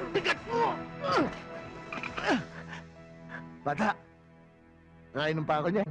Ang bigat mo! Bata, nakainom pa ako niyan.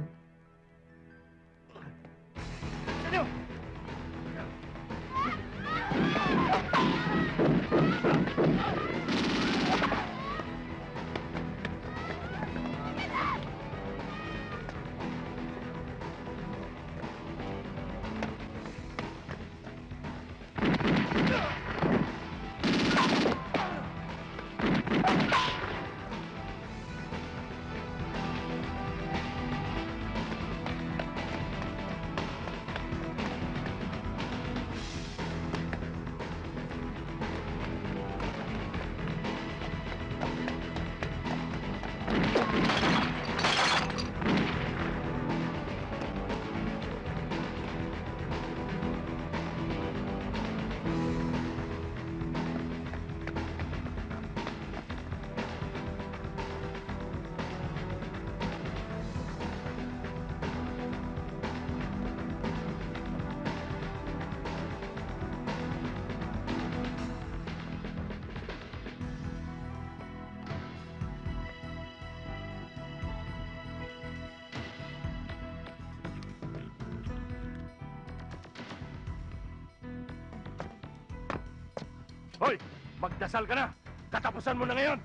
Hoy! Magdasal ka na! Katapusan mo na ngayon!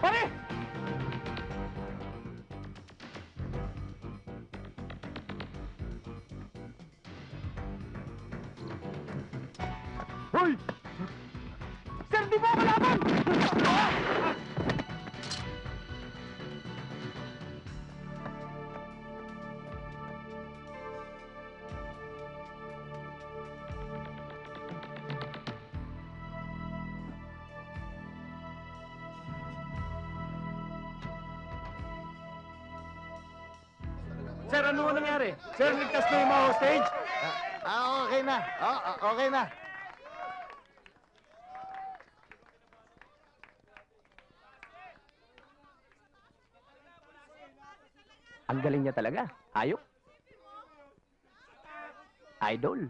Pare! Sir, ano ang nangyari? Sir, ligtas na yung mga hostage? Ah, ah, okay na. Ah, ah, okay na. Ang galing niya talaga. Ayok. Idol.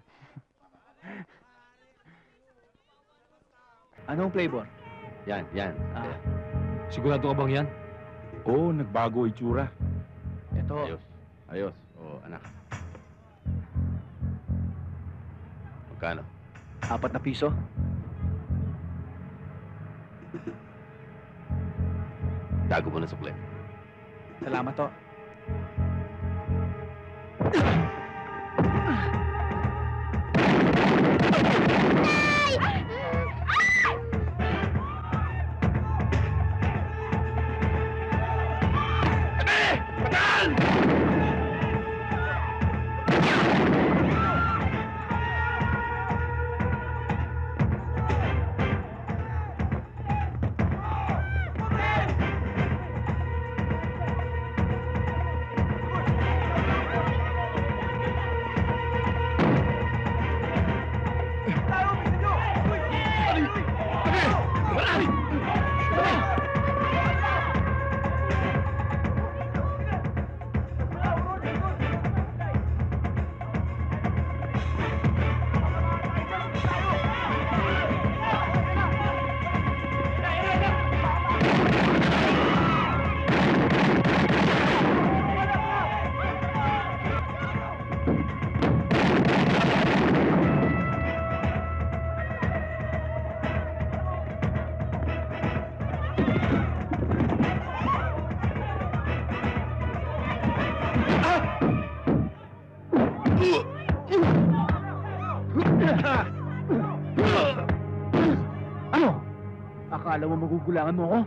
Anong flavor? Yan, yan. Ah, Sigurado ka bang yan? Oo, nagbago itsura. ito. Ayos. Ayos. Oo, anak. Magkano? Apat na piso. Tago mo na sa plate. Salamat to. Akala mo magugulangan mo ako?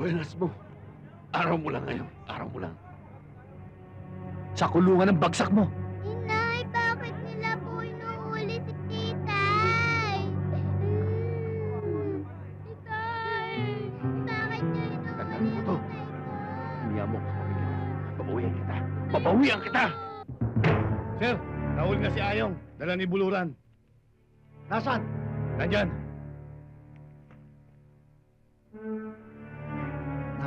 Buenas mo. Araw mo lang ngayon. Araw mo lang. Sa kulungan ng bagsak mo. Inay, bakit nila po inuuli si titay? Mm. Titay, bakit niya Tandaan inuuli mo to. si titay? Hiya mo ako sa pamilya. Babawian kita. Babawian kita! Sir, nahuli na si Ayong. Dala ni Buluran. Nasaan? Nandyan.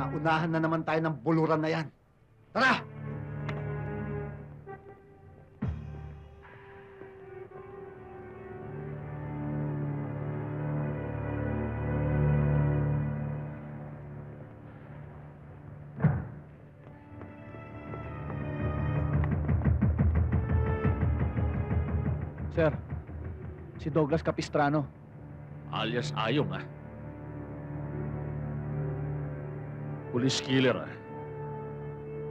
Naunahan na naman tayo ng buluran na yan. Tara! Sir, si Douglas Capistrano. Alias Ayong, ah. Police killer, ah.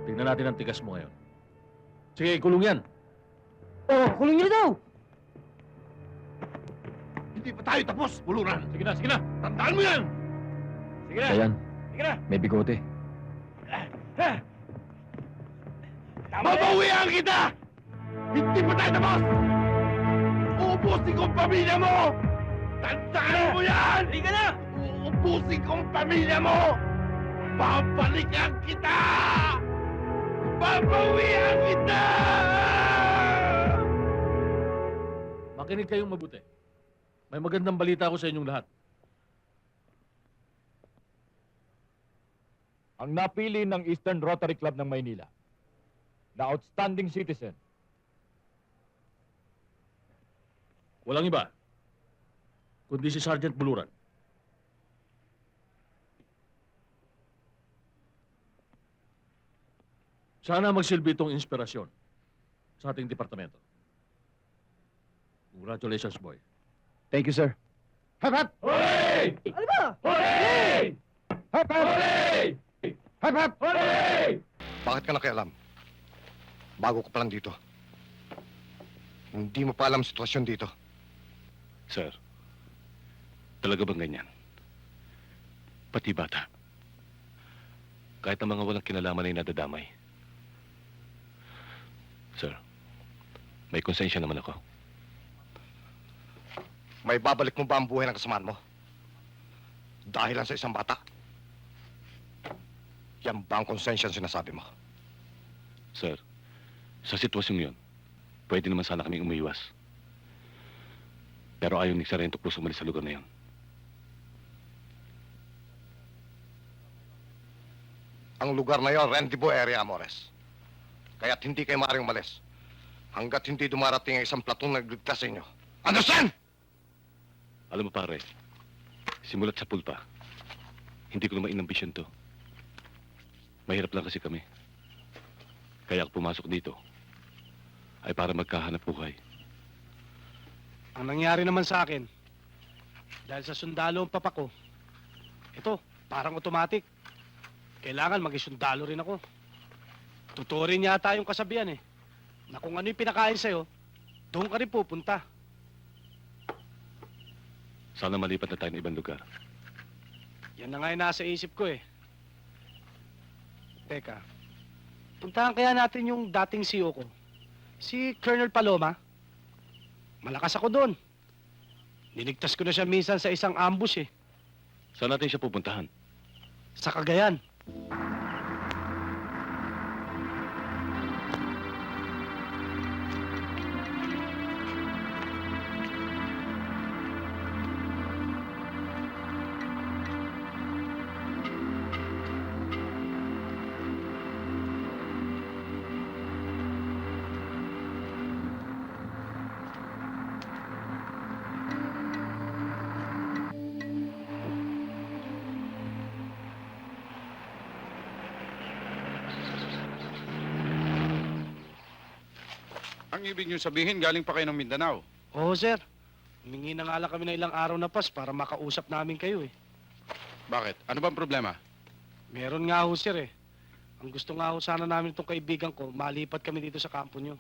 Tingnan natin ang tigas mo ngayon. Sige, kulong yan. Oh, kulong niyo daw! Hindi pa tayo tapos, buluran. Sige na, sige na. Tandaan mo yan! Sige na. Ayan, Sige na. may bigote. Babawian kita! Hindi pa tayo tapos! Uubusin ko ang pamilya mo! Tandaan mo yan! Ka na! Uubusin ko ang pamilya mo! Babalikan kita! Babawian kita! Makinig kayong mabuti. May magandang balita ako sa inyong lahat. ang napili ng Eastern Rotary Club ng Maynila na outstanding citizen. Walang iba. Kundi si Sergeant Buluran. Sana magsilbi itong inspirasyon sa ating departamento. Congratulations, boy. Thank you, sir. Hap, hap! Hoy! Ano ba? Hoy! Hap, hap! Hoy! Hap, hap! Hoy! Bakit ka nakialam? Bago ka pa lang dito. Hindi mo pa alam sitwasyon dito. Sir, talaga bang ganyan? Pati bata. Kahit ang mga walang kinalaman ay nadadamay. Sir, may konsensya naman ako. May babalik mo ba ang buhay ng kasamaan mo? Dahil lang sa isang bata? Yan ba ang konsensya ang sinasabi mo? Sir, sa sitwasyong yun, pwede naman sana kaming umiwas. Pero ayaw ni Sarento Cruz umalis sa lugar na yun. Ang lugar na yon, Rendibo area, Amores. Kaya't hindi kayo maaaring umalis. Hanggat hindi dumarating ang isang platong nagligtas sa inyo. Understand? Alam mo pare, simulat sa pulpa, hindi ko naman inambisyon to. Mahirap lang kasi kami. Kaya ako pumasok dito ay para magkahanap buhay. Ang nangyari naman sa akin, dahil sa sundalo ang papa ko, ito, parang automatic. Kailangan maging sundalo rin ako. Totoo rin yata yung kasabihan eh, na kung ano yung pinakain sa'yo, doon ka rin pupunta. Sana malipat na tayo ng ibang lugar. Yan na nga yung nasa isip ko eh. Teka, puntahan kaya natin yung dating CEO ko, si Colonel Paloma. Malakas ako doon. Niligtas ko na siya minsan sa isang ambush eh, Saan natin siya pupuntahan? sa Cagayan. Ang ibig niyo sabihin, galing pa kayo ng Mindanao. Oo, sir. Humingi na nga lang kami ng ilang araw na pas para makausap namin kayo eh. Bakit? Ano bang problema? Meron nga ho, sir eh. Ang gusto nga ho sana namin itong kaibigan ko, malipat kami dito sa kampo nyo.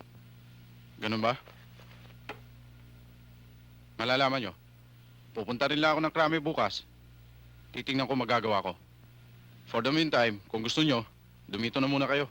Ganun ba? Malalaman nyo, pupunta rin lang ako ng krami bukas. Titingnan ko magagawa ko. For the meantime, kung gusto nyo, dumito na muna kayo.